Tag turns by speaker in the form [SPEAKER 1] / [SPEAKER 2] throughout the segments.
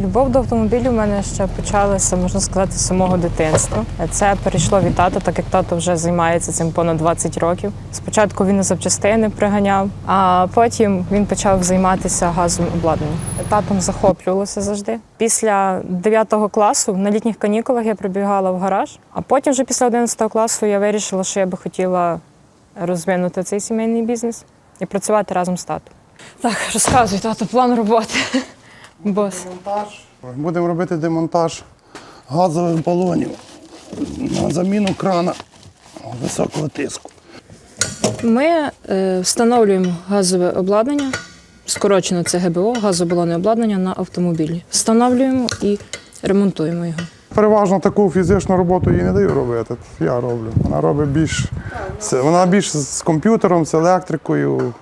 [SPEAKER 1] Любов до автомобілів у мене ще почалася, можна сказати, з самого дитинства. Це перейшло від тата, так як тато вже займається цим понад 20 років. Спочатку він на запчастини приганяв, а потім він почав займатися газовим обладнанням. Татом захоплювалося завжди. Після 9 класу на літніх канікулах я прибігала в гараж, а потім, вже після 11 класу, я вирішила, що я би хотіла розвинути цей сімейний бізнес і працювати разом з татом. Так, розказуй, тато, план роботи. Бос.
[SPEAKER 2] Будемо робити демонтаж газових балонів на заміну крана високого тиску.
[SPEAKER 1] Ми е, встановлюємо газове обладнання, скорочено це ГБО, газобалонне обладнання на автомобілі. Встановлюємо і ремонтуємо його.
[SPEAKER 2] Переважно таку фізичну роботу їй не даю робити. Я роблю. Вона робить більш це- вона більш з комп'ютером, з електрикою.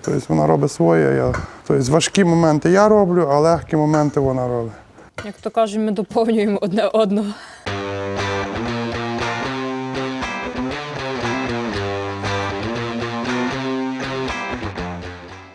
[SPEAKER 2] Тобто вона робить своє. Я, тобто важкі моменти я роблю, а легкі моменти вона робить.
[SPEAKER 1] Як то кажуть, ми доповнюємо одне одного.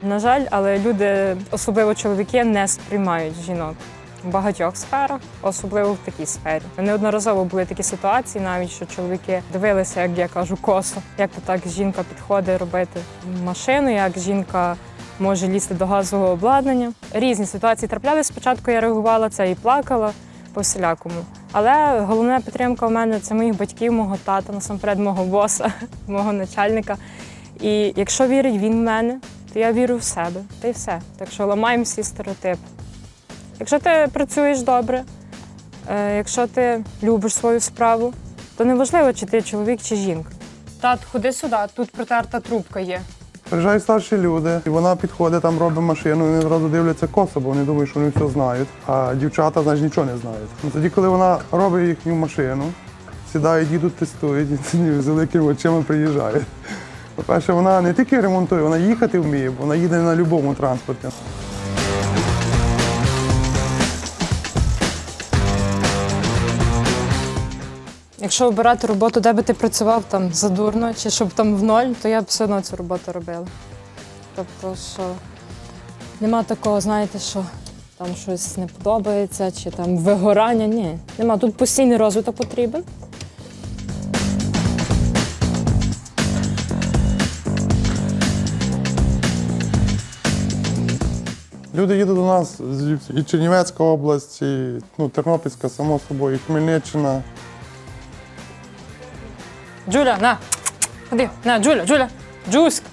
[SPEAKER 1] На жаль, але люди, особливо чоловіки, не сприймають жінок в багатьох сферах, особливо в такій сфері. Неодноразово були такі ситуації, навіть що чоловіки дивилися, як я кажу, косо, як то так жінка підходить робити машину, як жінка може лізти до газового обладнання. Різні ситуації траплялись. Спочатку я реагувала це і плакала по всілякому. Але головна підтримка в мене це моїх батьків, мого тата, насамперед мого боса, мого начальника. І якщо вірить він в мене, то я вірю в себе. Та й все. Так що ламаємо всі стереотипи. Якщо ти працюєш добре, е, якщо ти любиш свою справу, то неважливо, чи ти чоловік, чи жінка. Тат, ходи сюди, тут протерта трубка є.
[SPEAKER 2] Приїжджають старші люди, і вона підходить, там робить машину, вони одразу дивляться косо, бо вони думають, що вони все знають. А дівчата, значить, нічого не знають. Ну, тоді, коли вона робить їхню машину, сідають, їдуть, тестують, і з великими очима приїжджають. По-перше, вона не тільки ремонтує, вона їхати вміє, бо вона їде на будь-якому транспорті.
[SPEAKER 1] Якщо обирати роботу, де би ти працював там задурно, чи щоб там в ноль, то я б все одно цю роботу робила. Тобто, що нема такого, знаєте, що там щось не подобається, чи там вигорання. Ні, нема. Тут постійний розвиток потрібен.
[SPEAKER 2] Люди їдуть до нас з і Чернівецька область, і, ну, Тернопільська, само собою, і Хмельниччина.
[SPEAKER 1] Джуля, на! Ходи, на, Джуля, Джуля, Джуськ.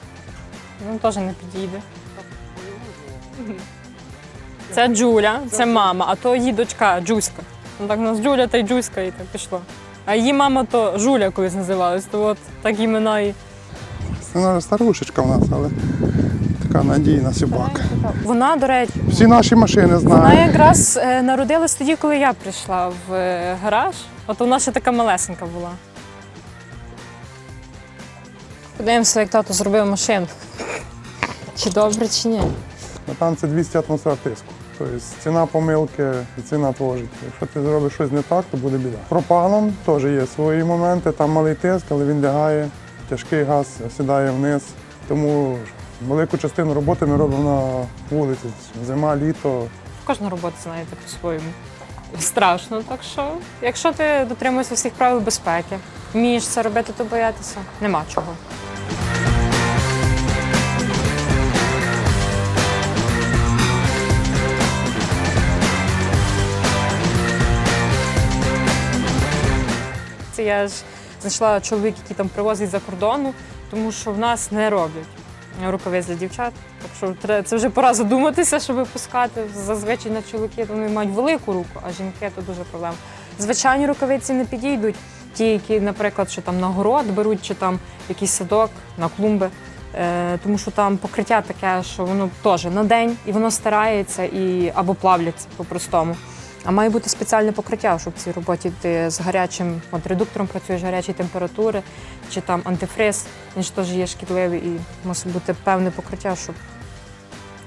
[SPEAKER 1] Ну, теж не підійде. Це Джуля, це мама, а то її дочка Джуська. Ну так у нас Джуля та й Джуська і так пішло. А її мама то Жуля колись називалась, то от так імена і.
[SPEAKER 2] Це старушечка в нас, але така надійна собака.
[SPEAKER 1] Вона, до речі,
[SPEAKER 2] Всі наші машини
[SPEAKER 1] вона
[SPEAKER 2] знають.
[SPEAKER 1] якраз е, народилась тоді, коли я прийшла в е, гараж. От вона ще така малесенька була. Подивимося, як тато зробив машинку. Чи добре, чи ні.
[SPEAKER 2] Там це 200 атмосфер тиску. Тобто ціна помилки і ціна твого життя. Якщо ти зробиш щось не так, то буде біда. Пропаном теж є свої моменти, там малий тиск, але він лягає, тяжкий газ сідає вниз. Тому велику частину роботи ми робимо на вулиці. Зима, літо.
[SPEAKER 1] Кожна робота, знаєте, по-своєму. Страшно. Так що, якщо ти дотримуєшся всіх правил безпеки, вмієш це робити, то боятися нема чого. Це я ж знайшла чоловік, який там привозить за кордону, тому що в нас не роблять рукавиць для дівчат. Так що це вже пора задуматися, щоб випускати. Зазвичай на чоловіки вони мають велику руку, а жінки то дуже проблема. Звичайні рукавиці не підійдуть. Ті, які, наприклад, що там на город беруть, чи там якийсь садок, на клумби. Е, тому що там покриття таке, що воно теж на день і воно старається і або плавляться по-простому. А має бути спеціальне покриття, щоб в цій роботі ти з гарячим от редуктором працюєш гарячої температури, чи там антифриз, він ж теж є шкідливий і мусить бути певне покриття, щоб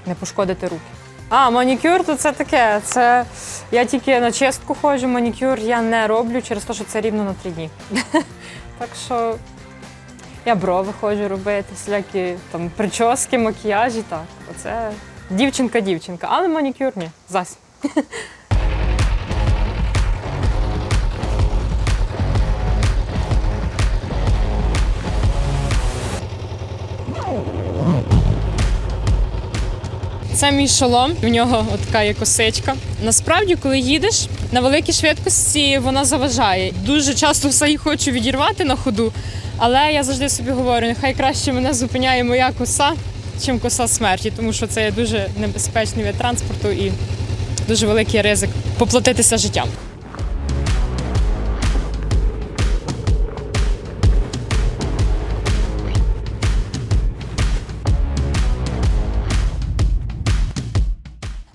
[SPEAKER 1] не пошкодити руки. А, манікюр то це таке. Це я тільки на чистку ходжу, манікюр я не роблю через те, що це рівно на три дні. Так що я брови ходжу робити, всілякі там прически, макіяжі, так. Оце дівчинка-дівчинка, але манікюр ні, зась. Це мій шолом, в нього така є косичка. Насправді, коли їдеш на великій швидкості, вона заважає. Дуже часто все її хочу відірвати на ходу, але я завжди собі говорю, нехай краще мене зупиняє моя коса, чим коса смерті, тому що це є дуже небезпечний вид транспорту і дуже великий ризик поплатитися життям.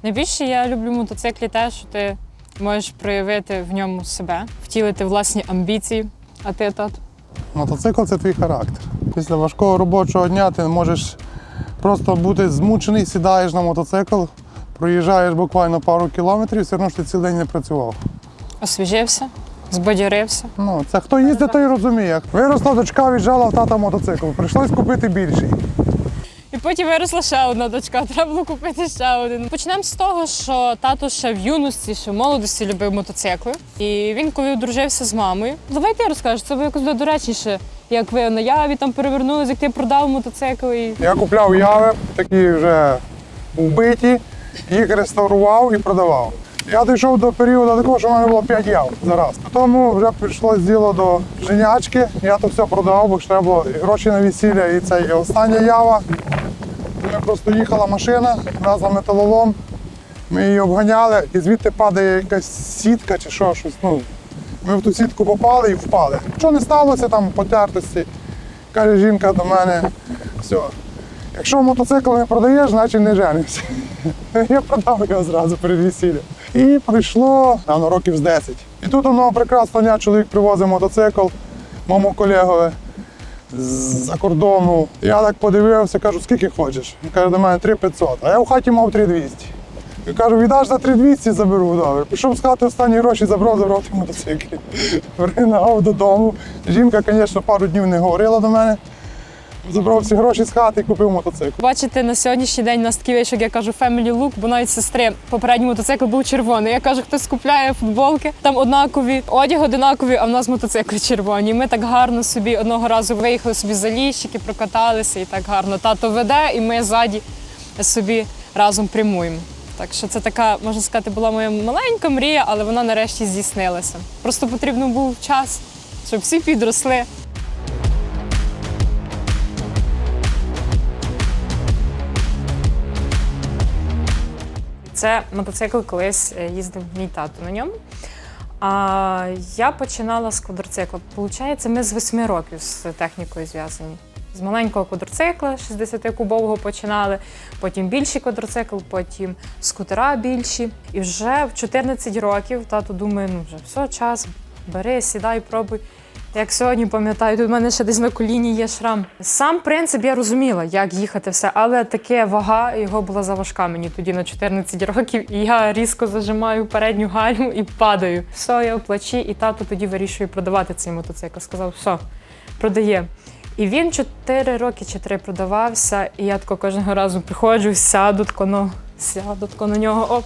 [SPEAKER 1] Найбільше я люблю мотоциклі те, що ти можеш проявити в ньому себе, втілити власні амбіції. А ти тат?
[SPEAKER 2] Мотоцикл це твій характер. Після важкого робочого дня ти можеш просто бути змучений, сідаєш на мотоцикл, проїжджаєш буквально пару кілометрів, все одно ж ти цілий день не працював.
[SPEAKER 1] Освіжився, збадьорився.
[SPEAKER 2] Ну, це хто їздить, той розуміє. Виросла дочка, віджала в тата мотоцикл. Прийшлось купити більший.
[SPEAKER 1] І потім виросла ще одна дочка, треба було купити ще один. Почнемо з того, що тато ще в юності, ще в молодості любив мотоцикли. І він, коли одружився з мамою, давай ти розкажеш, це якось буде доречніше, як ви на яві там перевернулись, як ти продав мотоцикл. І...
[SPEAKER 2] Я купляв яви, такі вже вбиті, їх реставрував і продавав. Я дійшов до періоду такого, що в мене було 5 яв зараз. Тому вже прийшло діло до женячки. Я то все продав, бо треба було і гроші на весілля, і це і остання ява. Ми просто їхала машина, везла металолом. Ми її обганяли, і звідти падає якась сітка чи що, щось. Ну, ми в ту сітку попали і впали. Що не сталося там потертості, каже жінка до мене, все. Якщо мотоцикл не продаєш, значить не женився. Я продав його зразу при весіллі. І напевно, років з 10. І тут одного прекрасного дня чоловік привозив мотоцикл моєму колегові з-за кордону. Я так подивився, кажу, скільки хочеш? Він каже, до мене 3500, а я в хаті мав 3200. Я кажу, віддаш за 3200 заберу, добре. Пішов з хати останні гроші, забрав, забрав ті мотоцикли. Пригнав додому. Жінка, звісно, пару днів не говорила до мене. Забрав всі гроші з хати і купив мотоцикл.
[SPEAKER 1] Бачите, на сьогоднішній день у нас такий вийшов, я кажу, family look, бо навіть сестри попередній мотоцикл був червоний. Я кажу, хтось купляє футболки, там однакові, одяг одинакові, а в нас мотоцикли червоні. Ми так гарно собі одного разу виїхали собі за ліщики, прокаталися і так гарно. Тато веде, і ми ззаді собі разом прямуємо. Так що це така, можна сказати, була моя маленька мрія, але вона нарешті здійснилася. Просто потрібно був час, щоб всі підросли. Це мотоцикл колись е, їздив мій тато на ньому. А я починала з квадроцикла. Получається, ми з восьми років з технікою зв'язані. З маленького квадроцикла 60-кубового починали, потім більший квадроцикл, потім скутера більші. І вже в 14 років тато думає, ну вже все, час, бери, сідай, пробуй. Як сьогодні пам'ятаю, тут в мене ще десь на коліні є шрам. Сам принцип я розуміла, як їхати все, але таке вага його була заважка мені тоді на 14 років. І я різко зажимаю передню гальму і падаю. Все, я в плачі, і тато тоді вирішує продавати цей мотоцикл. Сказав, все, продає. І він 4 роки чи 3 продавався, і я тако кожного разу приходжу, сяду тако, ну, сяду тако на нього, оп.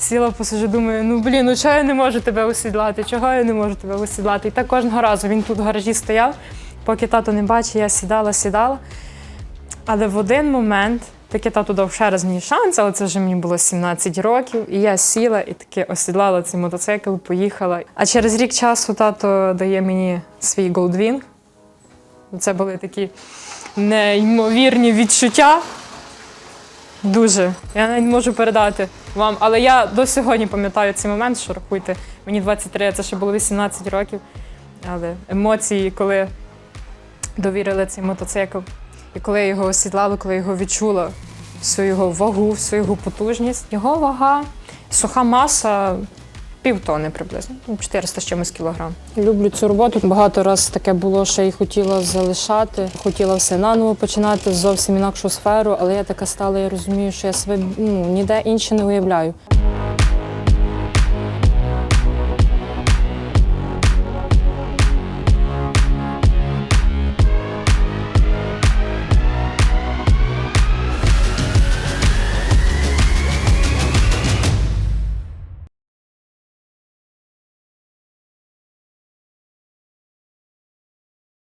[SPEAKER 1] Сіла посижу, думаю, ну блін, ну чого я не можу тебе осідлати? Чого я не можу тебе осідлати? І так кожного разу він тут в гаражі стояв, поки тато не бачив, я сідала, сідала. Але в один момент таки тато дав ще раз мені шанс, але це вже мені було 17 років. І я сіла і таки осідлала цей мотоцикл, поїхала. А через рік часу тато дає мені свій Goldwing. Це були такі неймовірні відчуття. Дуже. Я навіть не можу передати вам. Але я до сьогодні пам'ятаю цей момент, що рахуйте, мені 23, а це ще було 18 років. Але емоції, коли довірили цей мотоцикл, і коли я його осідлала, коли я його відчула, всю його вагу, всю його потужність. Його вага, суха маса півтони приблизно, ну, 400 з чимось кілограм. Люблю цю роботу. Багато раз таке було, що і хотіла залишати, хотіла все наново починати зовсім інакшу сферу, але я така стала і розумію, що я себе ну, ніде інше не уявляю.